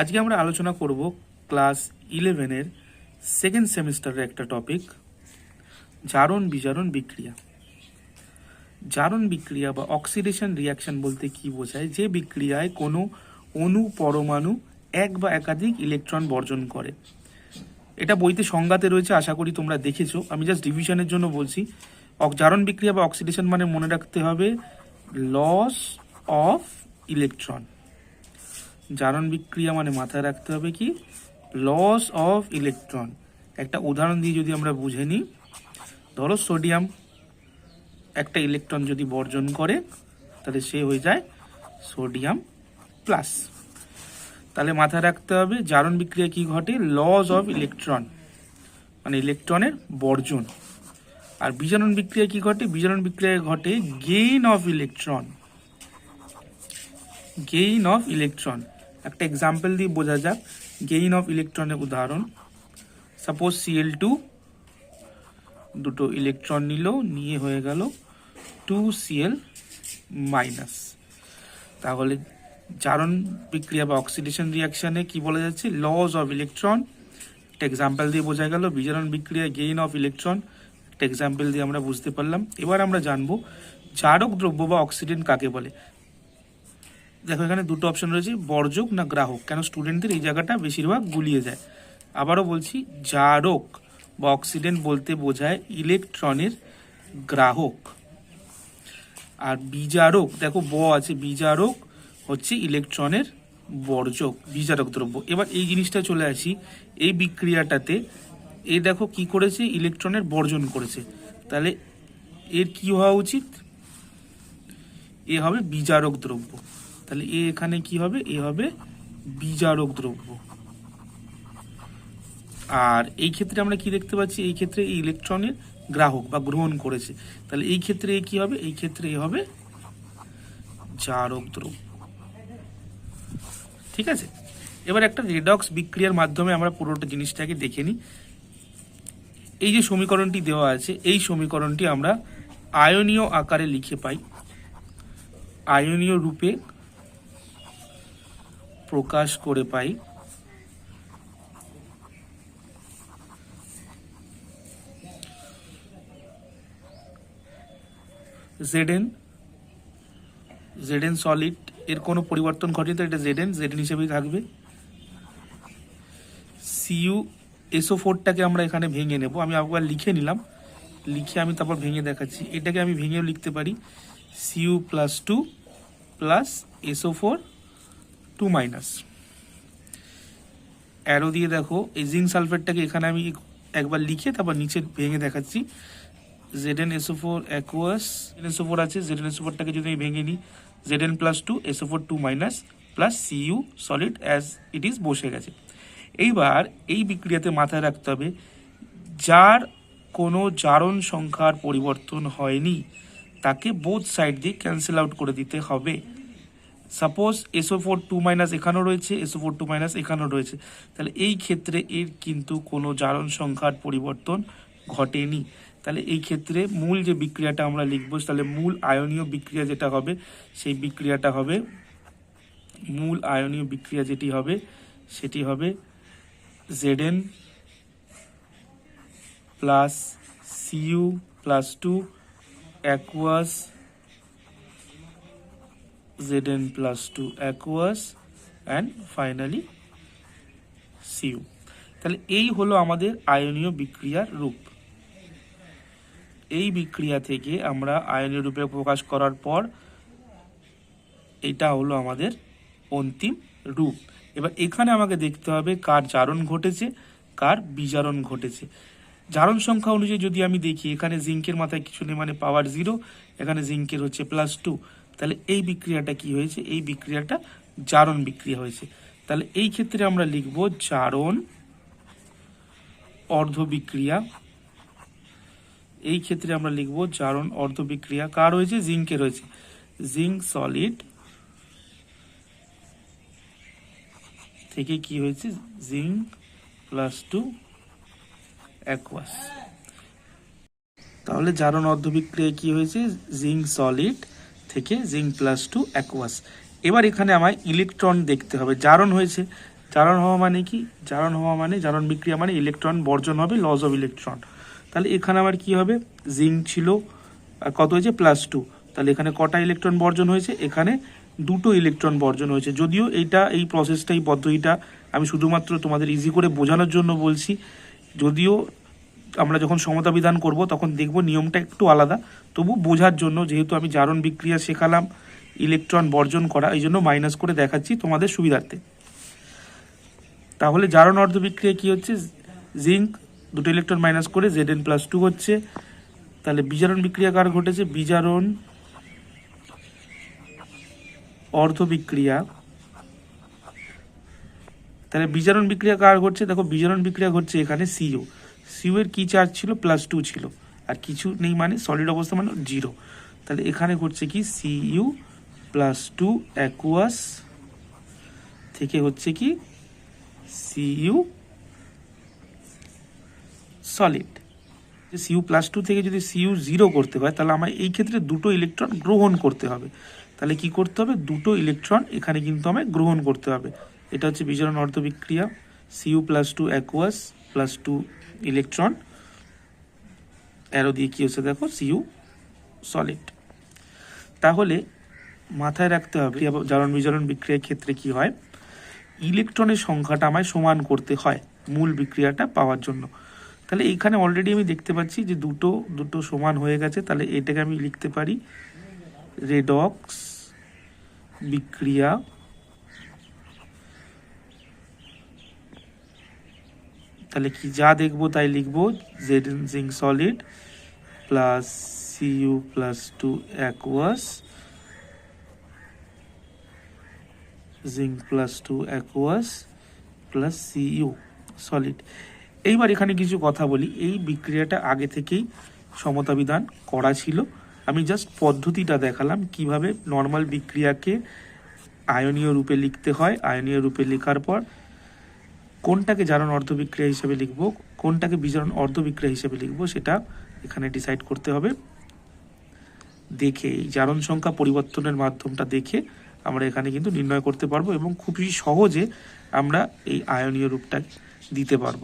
আজকে আমরা আলোচনা করব ক্লাস ইলেভেনের সেকেন্ড সেমিস্টারের একটা টপিক জারণ বিজারণ বিক্রিয়া। জারণ বিক্রিয়া বা অক্সিডেশন রিয়াকশন বলতে কি বোঝায়? যে বিক্রিয়ায় কোনো অণু, পরমাণু এক বা একাধিক ইলেকট্রন বর্জন করে। এটা বইতে সংজ্ঞাতে রয়েছে, আশা করি তোমরা দেখেছ। আমি জাস্ট ডিভিশনের জন্য বলছি জারণ বিক্রিয়া বা অক্সিডেশন মানে মনে রাখতে হবে লস অফ ইলেকট্রন জারণ বিক্রিয়া মানে মাথায় রাখতে হবে কি? Loss of electron. একটা উদাহরণ দিয়ে যদি আমরা বুঝে নিই, ধরো সোডিয়াম, একটা ইলেকট্রন যদি বর্জন করে, তাহলে সে হয়ে যায় সোডিয়াম প্লাস। তাহলে মাথায় রাখতে হবে জারণ বিক্রিয়া কি ঘটে? লস অফ ইলেকট্রন মানে ইলেকট্রনের বর্জন। আর বিজারণ বিক্রিয়া কি ঘটে? বিজারণ বিক্রিয়া ঘটে gain of electron. Gain of electron. একটা এক্সাম্পল দিয়ে বোঝা যাক। গেইন অফ ইলেকট্রনের উদাহরণ। সাপোজ সিএল টু দুটো ইলেকট্রন নিল, নিয়ে হয়ে গেল টু সিএল মাইনাস তাহলে জারণ বিক্রিয়া বা অক্সিডেশন রিয়াকশনে কি বলা যাচ্ছে? লস অফ ইলেকট্রন একটা এক্সাম্পল দিয়ে বোঝা গেল, বিজারণ বিক্রিয়া গেইন অফ ইলেকট্রন একটা এক্সাম্পল দিয়ে আমরা বুঝতে পারলাম। এবার আমরা জানব, জারক দ্রব্য বা অক্সিডেন্ট কাকে বলে? দেখো, এখানে দুটো অপশন রয়েছে, বর্জক না গ্রাহক। কেন স্টুডেন্টদের এই জায়গাটা বেশিরভাগ গুলিয়ে যায়। আবারও বলছি, জারক বা অক্সিডেন্ট বলতে বোঝায় ইলেকট্রনের গ্রাহক। আর বিজারক, দেখো, ব আছে, বিজারক হচ্ছে ইলেকট্রনের বর্জক, বিজারক দ্রব্য। এবার এই জিনিসটা চলে আসি, এই বিক্রিয়াটাতে। এ দেখো কি করেছে ইলেকট্রনের বর্জন করেছে। তাহলে এর কি হওয়া উচিত? এ হবে বিজারক দ্রব্য। তাহলে এ এখানে কি হবে? এ হবে বিজারক দ্রব্য। আর এই ক্ষেত্রে আমরা কি দেখতে পাচ্ছি? এই ক্ষেত্রে এই ইলেকট্রনের গ্রাহক বা গ্রহণ করেছে। তাহলে এই ক্ষেত্রে কি হবে? এই ক্ষেত্রে এ হবে জারক দ্রব্য। ঠিক আছে? এবার একটা রেডক্স বিক্রিয়ার মাধ্যমে আমরা পুরোটা জিনিসটাকে দেখে নিই। এই যে সমীকরণটি দেওয়া আছে, এই সমীকরণটি আমরা আয়নীয় আকারে লিখে পাই। আয়নীয় রূপে প্রকাশ করে পাই। জেডেন জেডেন সলিড এর কোনো পরিবর্তন ঘটেনি তো এটা জেডেন জেডেন হিসেবেই থাকবে। সিইউ এসও ফোরটাকে আমরা এখানে ভেঙে নেব। আমি একবার লিখে নিলাম। লিখে আমি তারপর ভেঙে দেখাচ্ছি। এটাকে আমি ভেঙেও লিখতে পারি। C U plus two plus S O four two minus arrow দিয়ে দেখো, এই জিঙ্ক সালফেটটাকে এখানে আমি একবার লিখে তারপর নিচে ভেঙে দেখাচ্ছি। Z N S O four aqueous S O four আছে জেড এন এসও ফোরটাকে যদি আমি ভেঙে নিই Z N plus two S O four two minus plus C U solid as it is বসে গেছে। এইবার এই বিক্রিয়াতে মাথায় রাখতে হবে, যার কোনো জারণ সংখ্যার পরিবর্তন হয়নি, তাকে বোথ সাইড দিয়ে ক্যান্সেল আউট করে দিতে হবে। Suppose S O four two minus এখানেও রয়েছে এসও ফোর টু মাইনাস এখানেও রয়েছে। তাহলে এই ক্ষেত্রে এর কিন্তু কোনো জারণ সংখ্যার পরিবর্তন ঘটেনি। তাহলে এই ক্ষেত্রে মূল যে বিক্রিয়াটা আমরা লিখব, তাহলে মূল আয়নীয় বিক্রিয়া যেটা হবে, সেই বিক্রিয়াটা হবে, মূল আয়নীয় বিক্রিয়া যেটি হবে, সেটি হবে Z N plus C U plus two aqueous Zn plus 2 aqueous and finally Cu. তাহলে এই হলো আমাদের আয়নীয় বিক্রিয়ার রূপ। এই বিক্রিয়া থেকে আমরা আয়নীয় রূপে প্রকাশ করার পর এটা হলো আমাদের অন্তিম রূপ। এবার এখানে আমাকে দেখতে হবে কার জারণ ঘটেছে, কার বিজারণ ঘটেছে। জারণ সংখ্যা অনুযায়ী যদি আমি দেখি, এখানে জিঙ্কের মাথায় কিছু নেই মানে পাওয়ার জিরো এখানে জিঙ্কের হচ্ছে প্লাস টু তাহলে এই বিক্রিয়াটা কি হয়েছে? এই বিক্রিয়াটা জারণ বিক্রিয়া হয়েছে। তাহলে এই ক্ষেত্রে আমরা লিখব জারণ অর্ধ বিক্রিয়া। এই ক্ষেত্রে আমরা লিখব জারণ অর্ধ বিক্রিয়া। কার হয়েছে? জিঙ্কের হয়েছে। জিঙ্ক সলিড থেকে কি হয়েছে? জিঙ্ক প্লাস টু অ্যাকোয়াস তাহলে জারণ অর্ধ বিক্রিয়া কি হয়েছে? জিঙ্ক সলিড থেকে জিঙ্ক প্লাস টু অ্যাকোয়াস এবার এখানে আমায় ইলেকট্রন দেখতে হবে। জারণ হয়েছে। জারণ হওয়া মানে কি? জারণ হওয়া মানে জারণ বিক্রিয়া মানে ইলেকট্রন বর্জন হবে লস অফ ইলেকট্রন তাহলে এখানে আমার কি হবে? জিঙ্ক ছিল। কত হয়েছে? প্লাস টু তাহলে এখানে কটা ইলেকট্রন বর্জন হয়েছে? এখানে দুটো ইলেকট্রন বর্জন হয়েছে। যদিও এইটা, এই প্রসেসটা এই পদ্ধতিটা আমি শুধুমাত্র তোমাদের ইজি করে বোঝানোর জন্য বলছি। যদিও আমরা যখন সমতা বিধান করব, তখন দেখব নিয়মটা একটু আলাদা। তবু বোঝার জন্য যেহেতু আমি জারণ বিক্রিয়া শেখালাম ইলেকট্রন বর্জন করা, এই জন্য মাইনাস করে দেখাচ্ছি তোমাদের সুবিধার্থে। তাহলে জারণ অর্ধ বিক্রিয়া কি হচ্ছে? জিঙ্ক দুটো ইলেকট্রন মাইনাস করে জেড এন প্লাস টু হচ্ছে। তাহলে বিজারণ বিক্রিয়া কার ঘটেছে? বিজারণ অর্ধ বিক্রিয়া। তাহলে বিজারণ বিক্রিয়া কার ঘটছে? দেখো বিজারণ বিক্রিয়া ঘটছে এখানে সিও সিও এর কি চার্জ ছিল? প্লাস টু ছিল। আর কিছু নেই মানে সলিড অবস্থা মানে জিরো তাহলে এখানে ঘটছে কি? সিইউ প্লাস টু অ্যাকুয়াস থেকে হচ্ছে কি? C U solid C U plus two থেকে যদি সিইউ জিরো করতে হয়, তাহলে আমার এই ক্ষেত্রে দুটো ইলেকট্রন গ্রহণ করতে হবে। তাহলে কি করতে হবে? দুটো ইলেকট্রন এখানে কিন্তু আমায় গ্রহণ করতে হবে। এটা হচ্ছে বিজারণ অর্ধ বিক্রিয়া C U plus two aqueous plus two electron arrow দিয়ে কি হচ্ছে দেখো? সিইউ সলিড তাহলে মাথায় রাখতে হবে জারণ বিজারণ বিক্রিয়ার ক্ষেত্রে কি হয়? ইলেকট্রনের সংখ্যাটা আমায় সমান করতে হয় মূল বিক্রিয়াটা পাওয়ার জন্য। তাহলে এইখানে অলরেডি আমি দেখতে পাচ্ছি যে দুটো দুটো সমান হয়ে গেছে। তাহলে এটাকে আমি লিখতে পারি রেডক্স বিক্রিয়া তাহলে কি যা দেখব তাই লিখব Z zinc solid plus C U plus two aqueous zinc plus two aqueous plus C U solid এইবার এখানে কিছু কথা বলি। এই বিক্রিয়াটা আগে থেকেই সমতা বিধান করা ছিল। আমি জাস্ট পদ্ধতিটা দেখালাম, কীভাবে নর্মাল বিক্রিয়াকে আয়নীয় রূপে লিখতে হয়। আয়নীয় রূপে লেখার পর কোনটাকে জারণ অর্ধ বিক্রিয়া হিসেবে লিখব, কোনটাকে বিজারণ অর্ধ বিক্রিয়া হিসেবে লিখব সেটা এখানে ডিসাইড করতে হবে। দেখে এই জারণ সংখ্যা পরিবর্তনের মাধ্যমটা দেখে আমরা এখানে কিন্তু নির্ণয় করতে পারব এবং খুবই সহজে আমরা এই আয়নীয় রূপটা দিতে পারব।